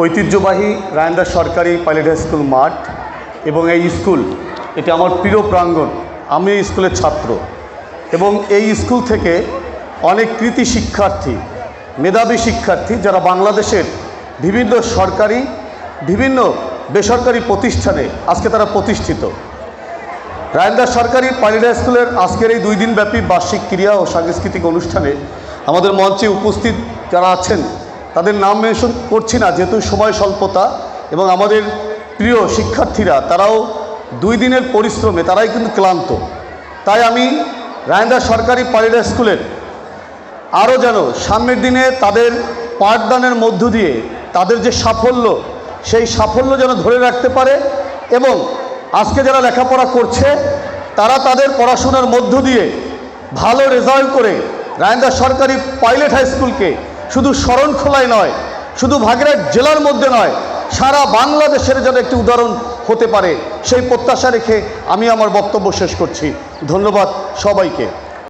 ঐতিহ্যবাহী রায়ন্দা সরকারি pilot high school মাঠ এবং এই স্কুল, এটি আমার প্রিয় প্রাঙ্গণ, আমি এই স্কুলের ছাত্র। এবং এই স্কুল থেকে অনেক কৃতি শিক্ষার্থী, মেধাবী শিক্ষার্থী যারা বাংলাদেশের বিভিন্ন সরকারি, বিভিন্ন বেসরকারি প্রতিষ্ঠানে আজকে তারা প্রতিষ্ঠিত। রায়ন্দা সরকারি পাইলট হাই স্কুলের আজকের এই দুই দিনব্যাপী বার্ষিক ক্রিয়া ও সাংস্কৃতিক অনুষ্ঠানে আমাদের মঞ্চে উপস্থিত যারা আছেন তাদের নাম মেনশন করছি না, যেহেতু সময় স্বল্পতা এবং আমাদের প্রিয় শিক্ষার্থীরা, তারাও দুই দিনের পরিশ্রমে, তারাই কিন্তু ক্লান্ত। তাই আমি রায়ন্দা সরকারি হাই স্কুলের আরও যেন সামনের দিনে তাদের পাঠদানের মধ্য দিয়ে তাদের যে সাফল্য, সেই সাফল্য যেন ধরে রাখতে পারে এবং আজকে যারা লেখাপড়া করছে, তারা তাদের পড়াশোনার মধ্য দিয়ে ভালো রেজাল্ট করে রায়ন্দা সরকারি পাইলট হাই স্কুলকে শুধু শরণখোলায় নয়, শুধু ভাগেরহাট জেলার মধ্যে নয়, সারা বাংলাদেশের যেন একটি উদাহরণ হতে পারে, সেই প্রত্যাশা রেখে আমি আমার বক্তব্য শেষ করছি। ধন্যবাদ সবাইকে।